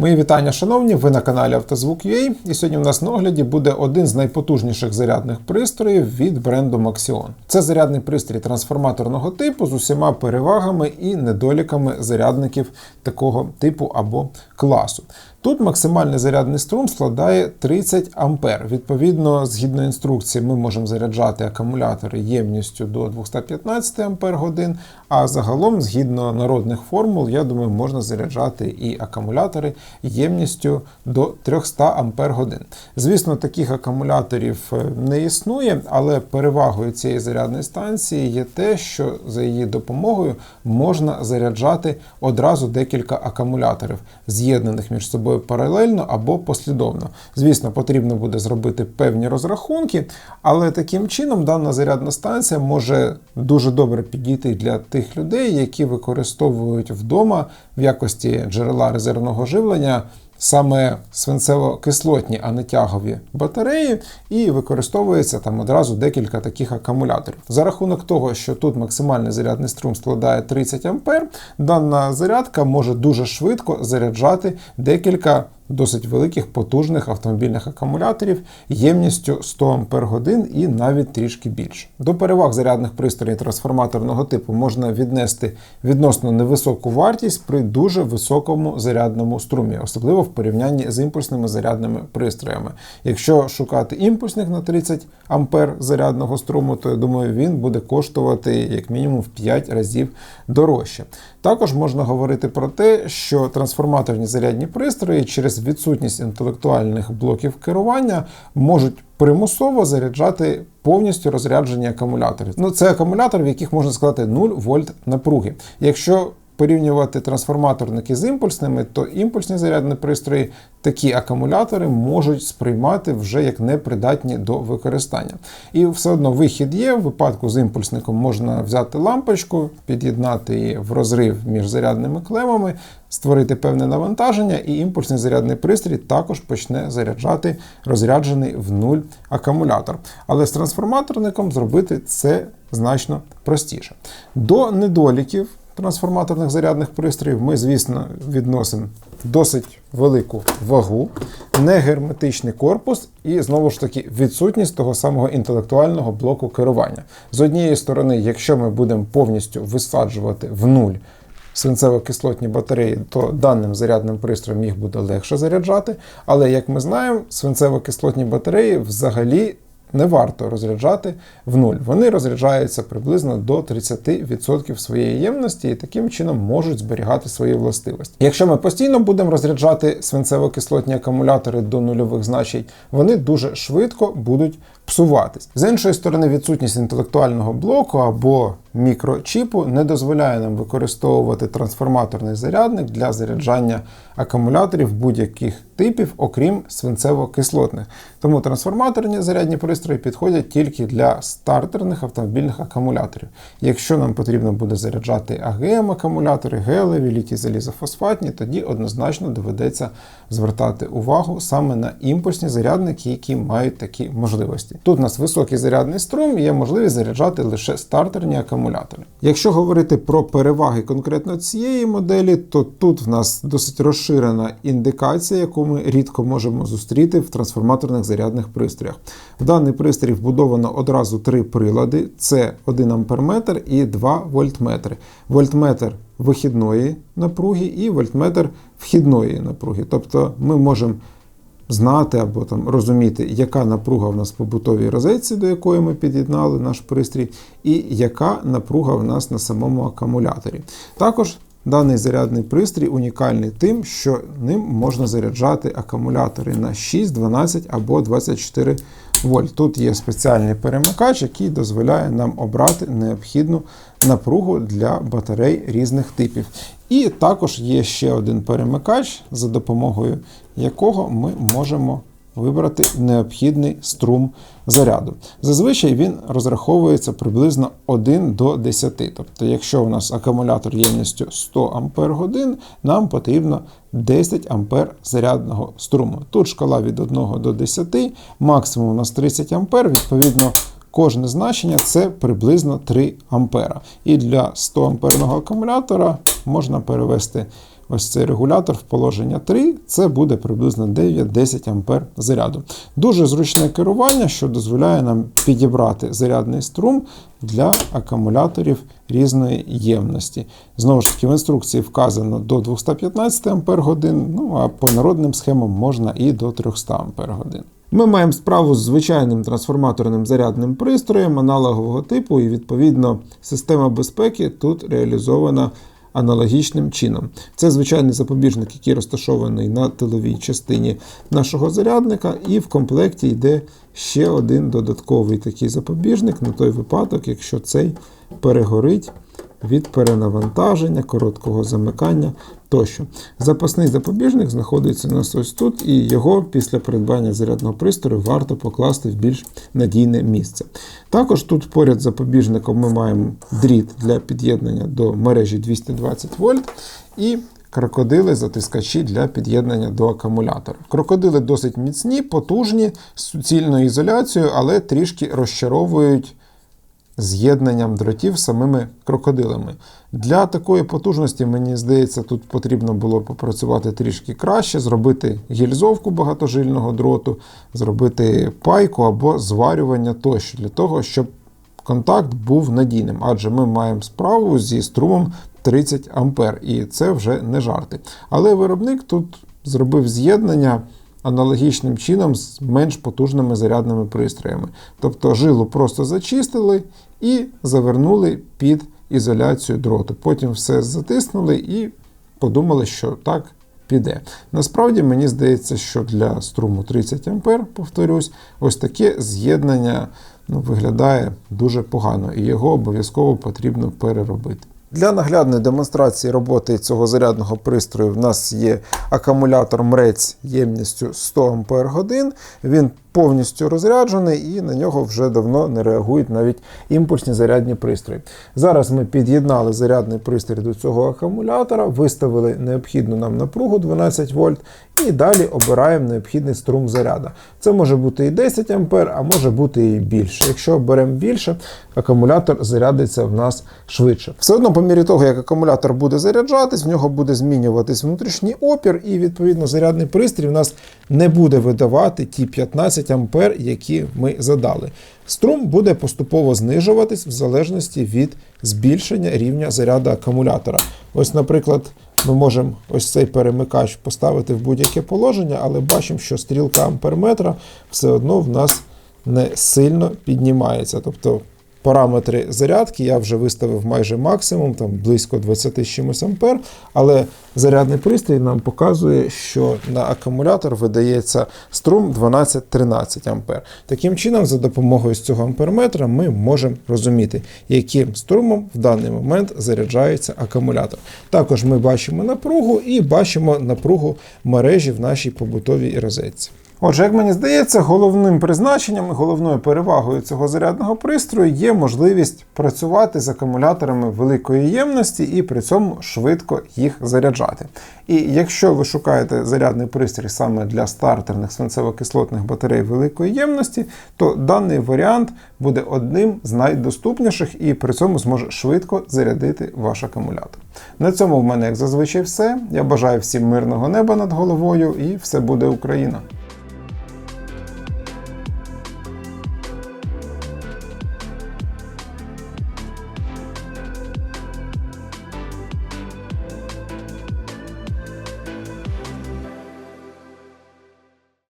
Мої вітання, шановні, ви на каналі Автозвук.ua і сьогодні у нас на огляді буде один з найпотужніших зарядних пристроїв від бренду Maxion. Це зарядний пристрій трансформаторного типу з усіма перевагами і недоліками зарядників такого типу або класу. Тут максимальний зарядний струм складає 30 А. Відповідно, згідно інструкції, ми можемо заряджати акумулятори ємністю до 215 Ампер годин, а загалом, згідно народних формул, я думаю, можна заряджати і акумулятори ємністю до 300 Ампер годин. Звісно, таких акумуляторів е, не існує, але перевагою цієї зарядної станції є те, що за її допомогою можна заряджати одразу декілька акумуляторів, з'єднаних між собою паралельно або послідовно. Звісно, потрібно буде зробити певні розрахунки, але таким чином дана зарядна станція може дуже добре підійти для тих людей, які використовують вдома в якості джерела резервного живлення. Саме свинцево-кислотні, а не тягові батареї, і використовується там одразу декілька таких акумуляторів. За рахунок того, що тут максимальний зарядний струм складає 30 А, дана зарядка може дуже швидко заряджати декілька досить великих потужних автомобільних акумуляторів ємністю 100 Ах і навіть трішки більше. До переваг зарядних пристроїв трансформаторного типу можна віднести відносно невисоку вартість при дуже високому зарядному струмі, особливо в порівнянні з імпульсними зарядними пристроями. Якщо шукати імпульсних на 30 А зарядного струму, то я думаю, він буде коштувати як мінімум в 5 разів дорожче. Також можна говорити про те, що трансформаторні зарядні пристрої через відсутність інтелектуальних блоків керування можуть примусово заряджати повністю розряджені акумулятори. Ну, це акумулятори, в яких можна сказати 0 вольт напруги. Якщо порівнювати трансформаторники з імпульсними, то імпульсні зарядні пристрої такі акумулятори можуть сприймати вже як непридатні до використання. І все одно вихід є. В випадку з імпульсником можна взяти лампочку, під'єднати її в розрив між зарядними клемами, створити певне навантаження, і імпульсний зарядний пристрій також почне заряджати розряджений в нуль акумулятор. Але з трансформаторником зробити це значно простіше. До недоліків трансформаторних зарядних пристроїв ми, звісно, відносимо досить велику вагу, негерметичний корпус і, знову ж таки, відсутність того самого інтелектуального блоку керування. З однієї сторони, якщо ми будемо повністю висаджувати в нуль свинцево-кислотні батареї, то даним зарядним пристроєм їх буде легше заряджати. Але, як ми знаємо, свинцево-кислотні батареї взагалі не варто розряджати в нуль. Вони розряджаються приблизно до 30% своєї ємності і таким чином можуть зберігати свої властивості. Якщо ми постійно будемо розряджати свинцево-кислотні акумулятори до нульових значень, вони дуже швидко будуть псуватись. З іншої сторони, відсутність інтелектуального блоку або мікрочіпу не дозволяє нам використовувати трансформаторний зарядник для заряджання акумуляторів будь-яких типів, окрім свинцево-кислотних. Тому трансформаторні зарядні пристрої підходять тільки для стартерних автомобільних акумуляторів. Якщо нам потрібно буде заряджати АГМ-акумулятори, гелеві, літій залізофосфатні, тоді однозначно доведеться звертати увагу саме на імпульсні зарядники, які мають такі можливості. Тут у нас високий зарядний струм і є можливість заряджати лише стартерні акумулятори. Якщо говорити про переваги конкретно цієї моделі, то тут в нас досить розширена індикація, яку ми рідко можемо зустріти в трансформаторних зарядних пристроях. В даний пристрій вбудовано одразу три прилади: це 1 амперметр і 2 вольтметри. Вольтметр вихідної напруги і вольтметр вхідної напруги. Тобто ми можемо знати або там розуміти, яка напруга в нас в побутовій розетці, до якої ми під'єднали наш пристрій, і яка напруга в нас на самому акумуляторі. Також Даний зарядний пристрій унікальний тим, що ним можна заряджати акумулятори на 6, 12 або 24 вольт. Тут є спеціальний перемикач, який дозволяє нам обрати необхідну напругу для батарей різних типів. І також є ще один перемикач, за допомогою якого ми можемо вибрати необхідний струм заряду. Зазвичай він розраховується приблизно 1 до 10. Тобто, якщо у нас акумулятор ємністю 100 Ах, нам потрібно 10 А зарядного струму. Тут шкала від 1 до 10, максимум у нас 30 А, відповідно. Кожне значення це приблизно 3 А. І для 100 амперного акумулятора можна перевести ось цей регулятор в положення 3, це буде приблизно 9-10 ампер заряду. Дуже зручне керування, що дозволяє нам підібрати зарядний струм для акумуляторів різної ємності. Знову ж таки, в інструкції вказано до 215 Ампер годин, ну а по народним схемам можна і до 300 Ампер годин. Ми маємо справу з звичайним трансформаторним зарядним пристроєм аналогового типу, і відповідно система безпеки тут реалізована аналогічним чином. Це звичайний запобіжник, який розташований на тиловій частині нашого зарядника, і в комплекті йде ще один додатковий такий запобіжник на той випадок, якщо цей перегорить від перенавантаження, короткого замикання тощо. Запасний запобіжник знаходиться у нас ось тут, і його після придбання зарядного пристрою варто покласти в більш надійне місце. Також тут поряд з запобіжником ми маємо дріт для під'єднання до мережі 220 вольт і крокодили затискачі для під'єднання до акумулятора. Крокодили досить міцні, потужні, з суцільною ізоляцією, але трішки розчаровують з'єднанням дротів самими крокодилами. Для такої потужності, мені здається, тут потрібно було попрацювати трішки краще, зробити гільзовку багатожильного дроту, зробити пайку або зварювання тощо, для того, щоб контакт був надійним, адже ми маємо справу зі струмом 30 А, і це вже не жарти. Але виробник тут зробив з'єднання аналогічним чином з менш потужними зарядними пристроями. Тобто жилу просто зачистили і завернули під ізоляцію дроту. Потім все затиснули і подумали, що так піде. Насправді, мені здається, що для струму 30 А, повторюсь, ось таке з'єднання ну, виглядає дуже погано, і його обов'язково потрібно переробити. Для наглядної демонстрації роботи цього зарядного пристрою в нас є акумулятор мрець ємністю 100 Ах. Він повністю розряджений і на нього вже давно не реагують навіть імпульсні зарядні пристрої. Зараз ми під'єднали зарядний пристрій до цього акумулятора, виставили необхідну нам напругу 12 вольт. І далі обираємо необхідний струм заряду. Це може бути і 10 А, а може бути і більше. Якщо беремо більше, акумулятор зарядиться в нас швидше. Все одно, по мірі того, як акумулятор буде заряджатись, в нього буде змінюватись внутрішній опір, і відповідно зарядний пристрій в нас не буде видавати ті 15 А, які ми задали. Струм буде поступово знижуватись в залежності від збільшення рівня заряду акумулятора. Ось, наприклад. Ми можемо ось цей перемикач поставити в будь-яке положення, але бачимо, що стрілка амперметра все одно в нас не сильно піднімається. Тобто параметри зарядки я вже виставив майже максимум, там близько 20 чимось ампер, але зарядний пристрій нам показує, що на акумулятор видається струм 12-13 ампер. Таким чином, за допомогою цього амперметра ми можемо розуміти, яким струмом в даний момент заряджається акумулятор. Також ми бачимо напругу і бачимо напругу мережі в нашій побутовій розетці. Отже, як мені здається, головним призначенням і головною перевагою цього зарядного пристрою є можливість працювати з акумуляторами великої ємності і при цьому швидко їх заряджати. І якщо ви шукаєте зарядний пристрій саме для стартерних свинцево-кислотних батарей великої ємності, то даний варіант буде одним з найдоступніших і при цьому зможе швидко зарядити ваш акумулятор. На цьому в мене, як зазвичай, все. Я бажаю всім мирного неба над головою і все буде Україна!